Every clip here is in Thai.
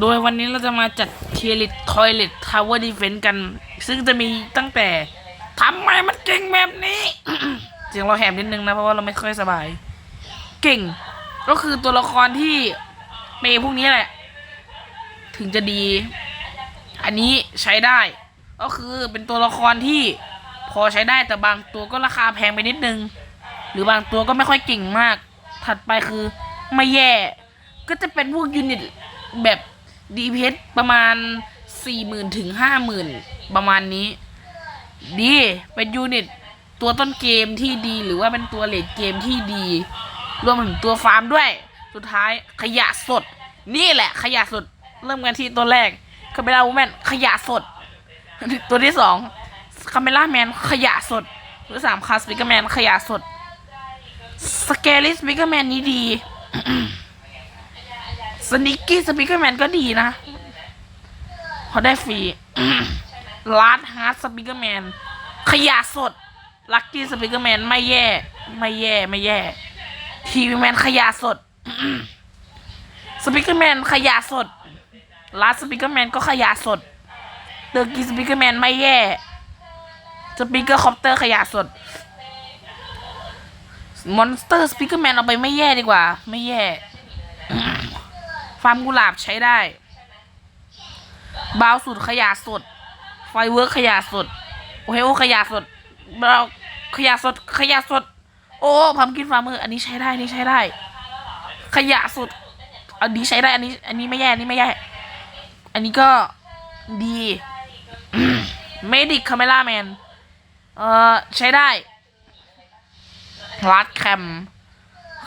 โดยวันนี้เราจะมาจัดเทียริตทอยเลตทาวเวอร์ดีเฟนต์กัน ซึ่งจะมีตั้งแต่ทำไมมันเก่งแบบนี้ เสียงเราแหบนิดนึงนะ เพราะว่าเราไม่ค่อยสบาย เก่ง ก็คือตัวละครที่เมย์พวกนี้แหละ ถึงจะดี อันนี้ใช้ได้ ก็คือเป็นตัวละครที่พอใช้ได้แต่บางตัวก็ราคาแพงไปนิดนึง หรือบางตัวก็ไม่ค่อยเก่งมาก ถัดไปคือไม่แย่ ก็จะเป็นพวกยูนิตแบบ ดีเพชรประมาณสี่หมื่นถึงห้าหมื่นประมาณนี้ ดีเป็นยูนิตตัวต้นเกมที่ดีหรือว่าเป็นตัวเลดเกมที่ดี รวมถึงตัวฟาร์มด้วย สุดท้ายขยะสด นี่แหละ ขยะสด เริ่มกันที่ตัวแรกคาเมล่าแมนขยะสด ตัวที่สองคาเมล่าแมนขยะสด ตัวสามคาสปิกแมนขยะสดสเกลิสปิกแมนนี้ดี สนิกกี้สปิกแมนก็ดีนะพอได้ฟรีลาดฮาร์ดสปิกแมนขยะสด ลักกี้สปิกแมนไม่แย่ ไม่แย่ ไม่แย่ทีวีแมนขยะสดสปิกแมนขยะสดลาดสปิกแมนก็ขยะสดเดอร์กี้สปิกแมนไม่แย่สปิกเกอร์คอปเตอร์ขยะสดมอนสเตอร์สปิกเกอร์แมนเอาไปไม่แย่ดีกว่า ไม่แย่ ฟาร์มกุหลาบใช้ได้บาวสุดขยะสด ไฟเวิร์กขยะสด โอเฮโอขยะสดบาขยะสด ขยะสด โอ้พัมกินฟาร์มเมอร์อันนี้ใช้ได้อันนี้ใช้ได้ ขยะสด อันนี้ใช้ได้ อันนี้ อันนี้ไม่แย่ อันนี้ไม่แย่ อันนี้ก็ดีเมดิกคาเมล่าแมน เอ่อ ใช้ได้รัดแคม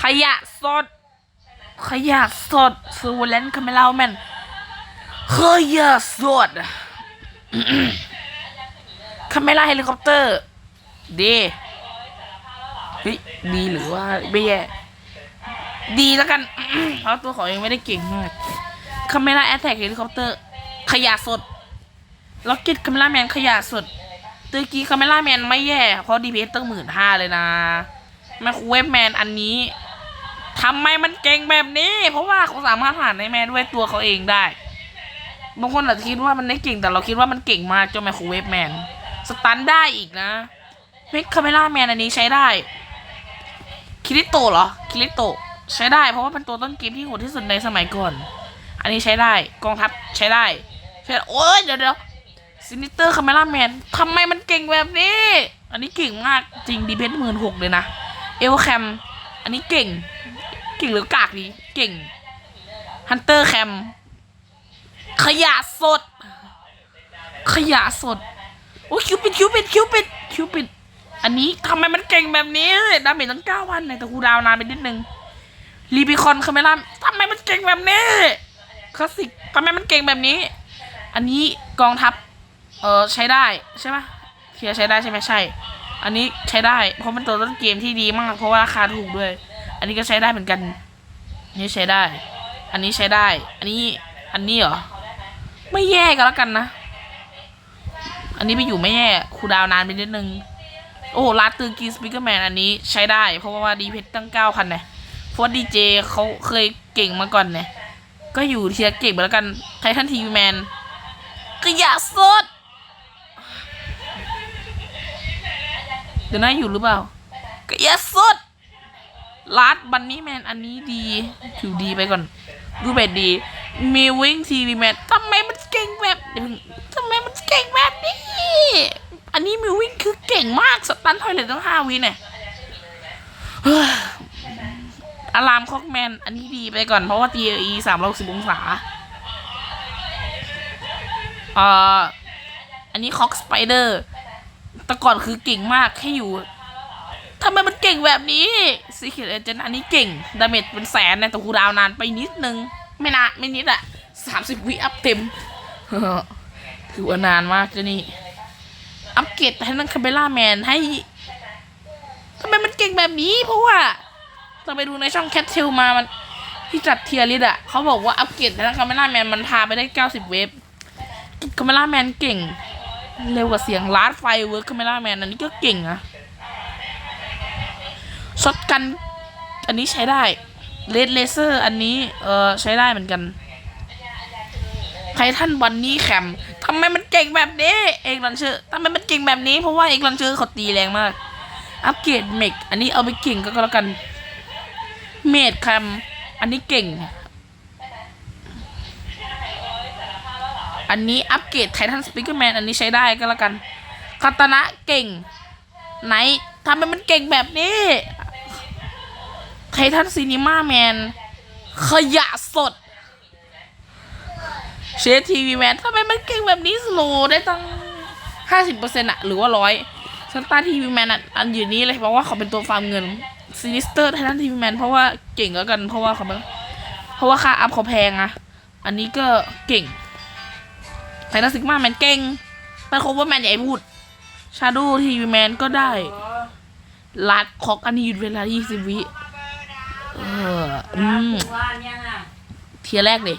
ขยะสด ขยะสดซูเลนคาเมล่าแมนขยะสดคาเมล่าเฮลิคอปเตอร์ ดีเฮ้ยดีหรือว่าไม่แย่ดีแล้วกันเพราะตัวของเองไม่ได้เก่งมากคาเมล่าแอตแทกเฮลิคอปเตอร์ ขยะสดล็อกเก็ตคาเมล่าแมนขยะสดตะกี้คาเมล่าแมนไม่แย่ เพราะดีพีเอสตั้งหมื่นห้าเลยนะแมคเวฟแมนอันนี้ ทำไมมันเก่งแบบนี้ เพราะว่าเขาสามารถผ่านในแมนด้วยตัวเขาเองได้บางคนอาจจะคิดว่ามันไม่เก่งแต่เราคิดว่ามันเก่งมากเจ้าไมโครเวฟแมนสตันได้อีกนะเมคคาเมล่าแมนอันนี้ใช้ได้คิริโตเหรอคิริโตใช้ได้เพราะว่าเป็นตัวต้นเกมที่โหดที่สุดในสมัยก่อน อันนี้ใช้ได้กองทัพใช้ได้ใช้โอ้ยเดี๋ยวเดี๋ยวซินิเตอร์คาเมล่าแมนทำไมมันเก่งแบบนี้ อันนี้เก่งมากจริงดีเพนหมื่นหกเลยนะเอลแคมอันนี้เก่ง เก่งหรือกากดีเก่งฮันเตอร์แคมขยะสด ขยะสด โอ้คิวปิดคิวปิดคิวปิดคิวปิดอันนี้ทำไมมันเก่งแบบนี้ดาเมจตั้งเก้าพันในแต่กูดาวนานไปนิดนึงรีบิคอนคาเมล่าทำไมมันเก่งแบบนี้คลาสสิกทำไมมันเก่งแบบนี้ อันนี้กองทัพ เออใช้ได้ใช่ปะเทียใช้ได้ใช่ไหมใช่ อันนี้ใช้ได้ เพราะมันตัวต้นเกมที่ดีมาก เพราะว่าราคาถูกด้วย อันนี้ก็ใช้ได้เหมือนกันนนี้ใช้ได้ อันนี้ใช้ได้ อันนี้ อันนี้เหรอ ไม่แย่กันแล้วกันนะ อันนี้ไปอยู่ไม่แย่คูดาวนานไปนิดนึง โอ้ลาตือกีสปิเกอร์แมนอันนี้ใช้ได้ เพราะว่าดีเพชรตั้งเก้าพันเนี่ยเพราะดีเจเขาเคยเก่งมาก่อนเนี่ย ก็อยู่เทียร์เก่งไปแล้วกัน ไททันทีวีแมนกะยะสด เดี๋ยวนะอยู่หรือเปล่ากะยะสด ลาดบันนี่แมนอันนี้ดีถือดีไปก่อน ดูแบบดี มีวิ่งทีวีแมนทำไมมันเก่งแบบทำไมมันเก่งแบบนี้ อันนี้มีวิ่งคือเก่งมากสตันทอยเลยตั้งห้าวิเนี่ยอารามคอกแมน อันนี้ดีไปก่อนเพราะว่า TLE สามร้อยสิบองศา เอ่อ อันนี้คอกสไปเดอร์ แต่ก่อนคือเก่งมากแค่อยู่ทำไมมันเก่งแบบนี้ ซีเ r ตเอเจนอันนี้เก่ง ดาเมจเป็นแสนนะแต่คูดาวนานไปนิดนึง ไม่นานไม่นิดอะสามสิบวิอัพเต็ม ถือว่านานมากเจ้านี่ อัปเกรดให้นั่งคาเบล่าแมนให้ทำไมมันเก่งแบบนี้ เพราะว่าต้องไปดูในช่องแคทเทลมามันที่จัดเทียริดอะเขาบอกว่าอัปเกรดให้นั่งคาเบล่าแมนมันพาไปได้เก้าสิบเวฟคาเบล่าแมนเก่ง เร็วกว่าเสียงลาดไฟเวิร์คคาเมล่าแมนอันนี้ก็เก่งอะ ช็อตกัน อันนี้ใช้ได้เลดเลเซอร์อันนี้ เออใช้ได้เหมือนกันไททันบันนี่แคมทำไมมันเก่งแบบนี้ เอกลันเชอร์ทำไมมันเก่งแบบนี้ เพราะว่าเอกลันเชอร์เขาตีแรงมาก อัปเกรดเมก อันนี้เอาไปเก่งก็แล้วกัน เมดแคมอันนี้เก่ง อันนี้อัปเกรดไททันสปิเกอร์แมนอันนี้ใช้ได้ก็แล้วกันคาตานะเก่ง ไหนทำไมมันเก่งแบบนี้ ไททันซีนิมาแมน ขยะสด เชฟทีวีแมนทำไมมันเก่งแบบนี้สโลได้ตั้งห้าสิบเปอร์เซ็นต์อะหรือว่าร้อยสตาทีวีแมนอะอันอยู่นี้เลยเพราะว่าเขาเป็นตัวฟาร์มเงินซินิสเตอร์ไททันทีวีแมนเพราะว่าเก่งแล้วกันเพราะว่าเขาเพราะว่าค่าอัพเขาแพงอะอันนี้ก็เก่งไททันซิกมาแมนเก่งแต่คเวอร์แมนใหญ่พูดชาโดทีวีแมนก็ได้ลัดคอกอันนี้หยุดเวลา 20 วิ ออืมวานยังอะเทียร์แรกเลย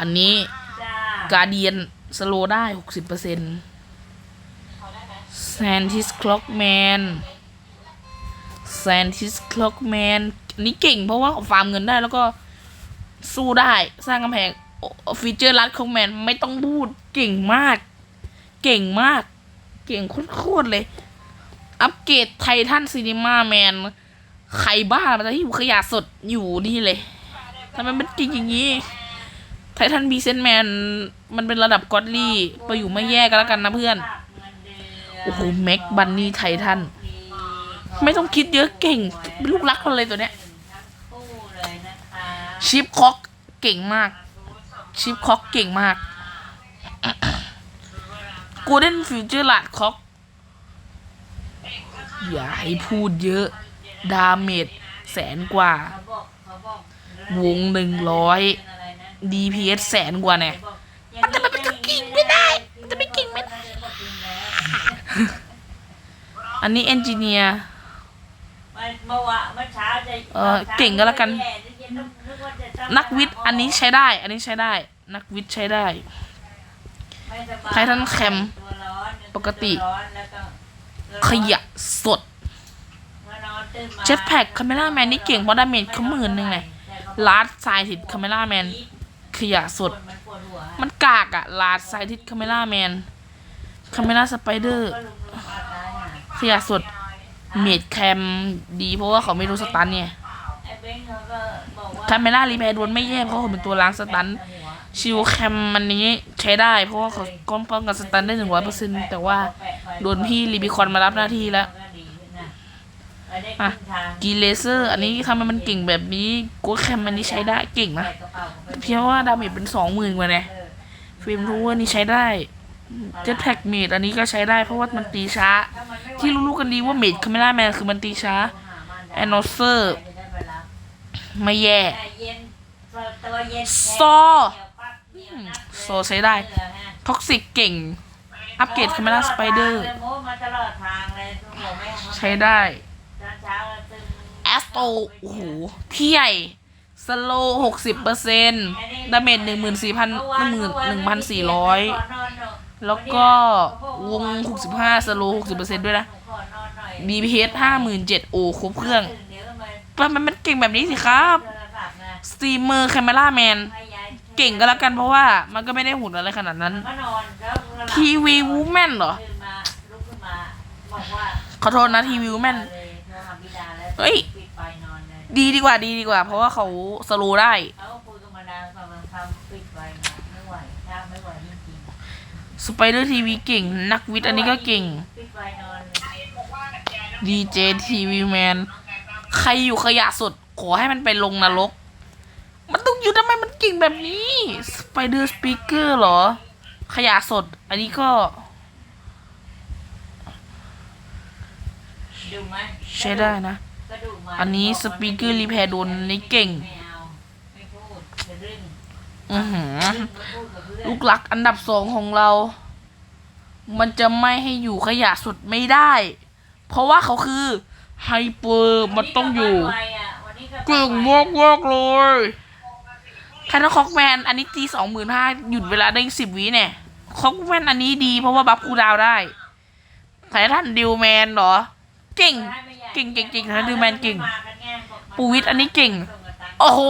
อันนี้จ้าการเดียนสโลได้หกสิบเปอร์เซ็นต์แซนติสคล็อกแมนแซนติสคล็อกแมนอันนี้เก่งเพราะว่าฟาร์มเงินได้แล้วก็สู้ได้สร้างกำแพงฟีเจอร์ลัดคล็อกแมนไม่ต้องพูดเก่งมาก เก่งมาก เก่งโคตรๆเลย อัปเกรดไททันซีนิมาแมน ใครบ้ามันจะที่อยู่ขยะสดอยู่นี่เลยทำไมมันก่งอย่างนี้ ไททันบีเซนแมน มันเป็นระดับกอดลี่ ไปอยู่ไม่แย่กันแล้วกันนะเพื่อน โอ้โหแม็กบันนี่ไททัน ไม่ต้องคิดเยอะเก่ง ลูกรักเราเลยตัวเนี้ย ชิปคอกเก่งมาก ชิปคอกเก่งมาก กูเล่นฟิวเจอร์ลาดคอก อย่าให้พูดเยอะ ดาเมจแสนกว่า วงหนึ่งร้อย DPS แสนกว่าเนี่ยมันจะมันจะกิ่งไม่ได้ มันจะไม่กิ่งไม่ได้ อันนี้เอนจิเนียร์เอ่อเช้าจะเออเก่งก็แล้วกัน นักวิทย์อันนี้ใช้ได้ อันนี้ใช้ได้ นักวิทย์ใช้ได้ไททันแคมปกติ ขยะสด เจ็ตแพ็กคาเมล่าแมนนี่เก่งเพราะดาเมจเขาหมื่นหนึ่งไงลาร์ดไซทิดคาเมล่าแมนขยะสด มันกากอะลาร์ดไซทิดคาเมล่าแมนคาเมล่าสไปเดอร์ขยะสดเมดแคมดีเพราะว่าเขาไม่รู้สตันเนี่ยคาเมล่ารีแพร์โดนไม่แย่เพราะเขาเป็นตัวล้างสตันชิวแคมมันนี้ใช้ได้เพราะว่าเขาก้อนป้องกันสตันได้หนึ่งร้อยเปอร์เซ็นต์แต่ว่าโดนพี่รีบิคอนมารับหน้าที่แล้ว อะกีเลเซอร์ อันนี้ทำไมมันเก่งแบบนี้กูแคมอันนี้ใช้ได้เก่งนะเพียงว่าดาเมจเป็นสองหมื่นกว่าเนี่ยฟิล์มทูเวอร์นี่ใช้ได้เจ็ตแพ็กเมดอันนี้ก็ใช้ได้เพราะว่ามันตีช้า ที่รู้ๆกันดีว่าเมดคาเมล่าแมนคือมันตีช้าแอนโนเซอร์ไม่แย่ซอโซใช้ได้ท็อกซิกเก่ง อัปเกรดคาเมล่าสไปเดอร์ ใช้ได้แอสโตโอ้โหพี่ใหญ่สโลหกสิบเปอร์เซ็นต์ดาเมจหนึ่งหมื่นสี่พันหนึ่งหมื่นหนึ่งพันสี่ร้อยแล้วก็วงหกสิบห้าสโลหกสิบเปอร์เซ็นต์ด้วยนะ BPS ห้าหมื่นเจ็ดโอครบเครื่องมันมันเก่งแบบนี้สิครับสตรีมเมอร์แคมเมล่าแมนเก่งก็แล้วกันเพราะว่ามันก็ไม่ได้หุ่นอะไรขนาดนั้นทีวีวูแมนเหรอขอโทษนะทีวีวูแมนเฮ้ย ดีดีกว่าดีดีกว่า เพราะว่าเขาสโลว์ได้ เขาคุยกับมาดามฝั่งมันทำปิดไว้นะไม่ไหวถ้าไม่ไหวจริงสไปเดอร์ทีวีเก่ง นักวิทย์อันนี้ก็เก่ง ๆปิดไว้นอนเลยดีเจทีวีแมน ใครอยู่ขยะสด ขอให้มันไปลงนรก มันต้องอยู่ทำไมมันเก่งแบบนี้สไปเดอร์สปีกเกอร์เหรอ ขยะสด อันนี้ก็ ดูไหมใช้ได้นะกระดูกหมา อันนี้สปีกเกอร์รีแพร์โดนนี่เก่ง อือหือ ลูกหลักอันดับสองของเรา มันจะไม่ให้อยู่ขยะสุดไม่ได้ เพราะว่าเขาคือไฮเปอร์มันต้องอยู่วันนี้ก็วันนี้ก็เก่งมากมากเลยแคทคอกแมนอันนี้ตีสองหมื่นห้าหยุดเวลาได้สิบวิเนี่ยคอกแมนอันนี้ดีเพราะว่าบัฟคูดาวได้ไททันดิวแมนเหรอ เก่ง ก่งเก่งเก่งไททันดิวแมนเก่งปูวิทย์อันนี้เก่ง โอ้โห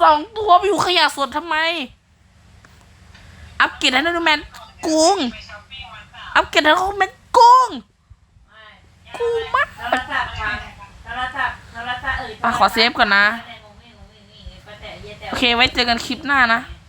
สองตัวไปอยู่ขยะสดทำไม อัปเกรดให้นูแมนกุ้งอัปเกรดให้เขาเป็นกุ้งไม่กูมากโทรศัพท์ฟังโทรศัพท์โทรศัพท์เอ่ยอะขอเซฟก่อนนะป้าแต่งงงงิ่งงงงิ่งงงิ่งป้าแต่เหี้ยแต่โอเคไว้เจอกันคลิปหน้านะเ